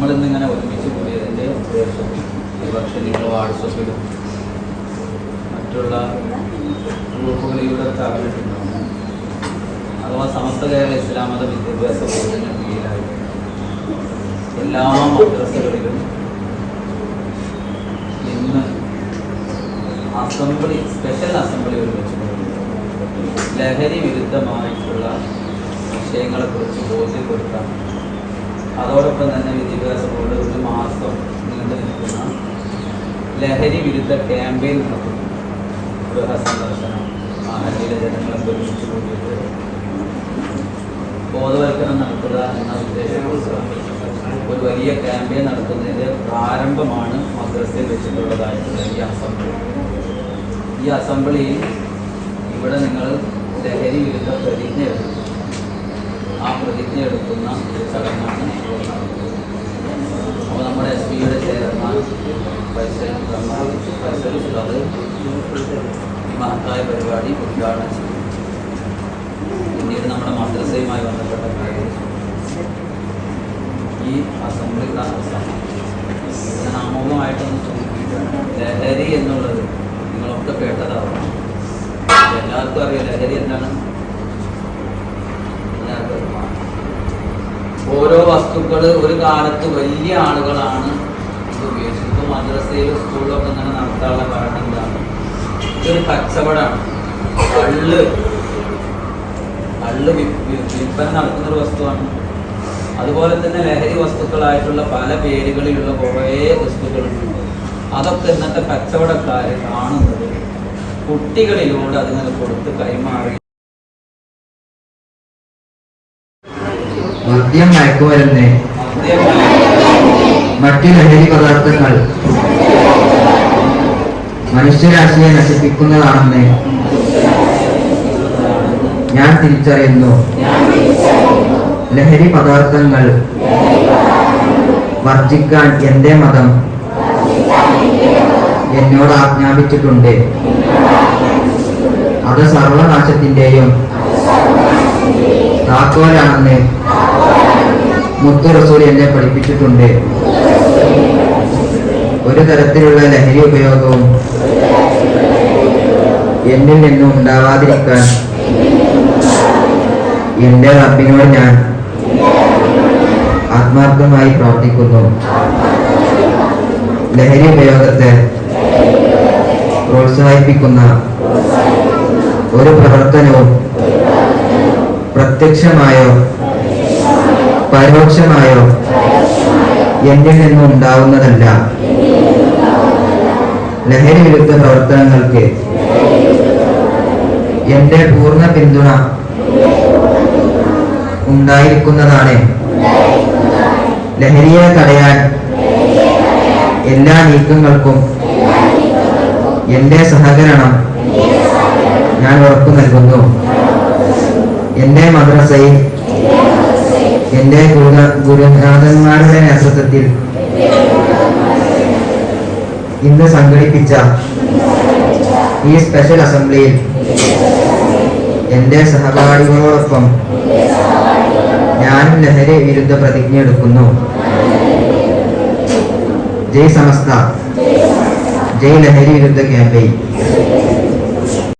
നമ്മളിന്നിങ്ങനെ ഒരുമിച്ച് കൂടിയതിന്റെ ഉദ്ദേശം പക്ഷേ നിങ്ങൾ വാട്സപ്പിലും മറ്റുള്ള ഗ്രൂപ്പുകളിലൂടെ സ്ഥാപിച്ചിട്ടുണ്ടാവും അഥവാ സമസ്ത കേരള ഇസ്ലാം മത വിദ്യാഭ്യാസ ബോർഡിന്റെ കീഴിലായി. എല്ലാ മദ്രസകളിലും ഇന്ന് അസംബ്ലി സ്പെഷ്യൽ അസംബ്ലി ഒരുമിച്ച് ലഹരി വിരുദ്ധമായിട്ടുള്ള വിഷയങ്ങളെക്കുറിച്ച് ബോധ്യപ്പെടുത്താൻ അതോടൊപ്പം തന്നെ വിദ്യാഭ്യാസ ബോർഡ് ഒരു മാസം നീണ്ടു നിൽക്കുന്ന ലഹരി വിരുദ്ധ ക്യാമ്പയിൻ നടത്തുന്നു. ഗൃഹ സന്ദർശനം ആഹരിയിലെ ജനങ്ങളൊക്കെ ഒരുമിച്ച് കൂടിയിട്ട് ബോധവൽക്കരണം നടത്തുക എന്ന ഉദ്ദേശം ഒരു വലിയ ക്യാമ്പയിൻ നടത്തുന്നതിന്റെ പ്രാരംഭമാണ് മദ്രസയിൽ വെച്ചിട്ടുള്ളതായിട്ടുള്ള ഈ അസംബ്ലി. ഈ അസംബ്ലിയിൽ ഇവിടെ നിങ്ങൾ ലഹരി വിരുദ്ധ പ്രതിജ്ഞ എടുക്കും. ആ പ്രതിജ്ഞ എടുക്കുന്ന ചടങ്ങാണ് അപ്പോൾ നമ്മുടെ എസ് പിയുടെ ചെയർമാൻ ഫൈസൽ ഫൈസൽ ഉസ്താദ് ഈ മഹത്തായ പരിപാടി ഉദ്ഘാടനം ചെയ്യും പിന്നീട് നമ്മുടെ മദ്രസയുമായി ബന്ധപ്പെട്ട കാര്യം ഈ അസംബ്ലി ഞാൻ ആമുഖമായിട്ടൊന്ന് സൂചിപ്പിക്കുകയാണ് ലഹരി എന്നുള്ളത് നിങ്ങളൊക്കെ കേട്ടതാവണം എല്ലാവർക്കും അറിയാം ലഹരി എന്താണ് എല്ലാവർക്കും അറിയാം. ഓരോ വസ്തുക്കൾ ഒരു കാലത്ത് വലിയ ആളുകളാണ് ഇത് ഉപയോഗിച്ചത്. ഇപ്പോൾ മദ്രസയിലും സ്കൂളിലൊക്കെ ഇങ്ങനെ നടത്താനുള്ള കാരണം എന്താണ്? ഇതൊരു കച്ചവടമാണ് കള്ള്. കള്ള് വിൽപ്പന നടത്തുന്ന ഒരു വസ്തുവാണ്. അതുപോലെ തന്നെ ലഹരി വസ്തുക്കളായിട്ടുള്ള പല പേരുകളിലുള്ള കുറേ വസ്തുക്കളുണ്ട്. അതൊക്കെ ഇന്നത്തെ കച്ചവടക്കാർ കാണുന്നത് കുട്ടികളിലൂടെ അതിങ്ങനെ കൊടുത്ത് കൈമാറി മദ്യം മയക്കുമരുന്ന്. മറ്റു ലഹരി പദാർത്ഥങ്ങൾ. മനുഷ്യരാശിയെ നശിപ്പിക്കുന്നതാണെന്ന് ഞാൻ തിരിച്ചറിയുന്നു. ലഹരി പദാർത്ഥങ്ങൾ വർജിക്കാൻ എന്റെ മതം എന്നോട് ആജ്ഞാപിച്ചിട്ടുണ്ട്. അത് സർവനാശത്തിന്റെയും താക്കോലാണെന്ന് മുത്തു എന്നെ പഠിപ്പിച്ചിട്ടുണ്ട്. ഒരു തരത്തിലുള്ള ലഹരി ഉപയോഗവും എന്നിൽ നിന്നും ഉണ്ടാവാതിരിക്കാൻ എന്റെ റബ്ബിനോട് ഞാൻ ആത്മാർത്ഥമായി പ്രവർത്തിക്കുന്നു ലഹരി ഉപയോഗത്തെ പ്രോത്സാഹിപ്പിക്കുന്ന ഒരു പ്രവർത്തനവും പ്രത്യക്ഷമായോ? പരോക്ഷമായോ? എന്നിൽ നിന്നും ഉണ്ടാവുന്നതല്ല. ലഹരി വിരുദ്ധ പ്രവർത്തനങ്ങൾക്ക് എന്റെ പൂർണ പിന്തുണ ഉണ്ടായിരിക്കുന്നതാണ്. ലഹരിയെ തടയാൻ എല്ലാ നീക്കങ്ങൾക്കും എന്റെ സഹകരണം ഞാൻ ഉറപ്പു നൽകുന്നു എന്റെ മദ്രസയിൽ എന്റെ ഗുരു- ഗുരുനാഥന്മാരുടെ നേതൃത്വത്തിൽ ഇന്ന് സംഘടിപ്പിച്ച ഈ സ്പെഷ്യൽ അസംബ്ലിയിൽ എന്റെ സഹപാഠികളോടൊപ്പം ഞാനും ലഹരി വിരുദ്ധ പ്രതിജ്ഞ എടുക്കുന്നു. ജയ് സമസ്ത. ജയ് ലഹരി വിരുദ്ധ ക്യാമ്പയിൻ.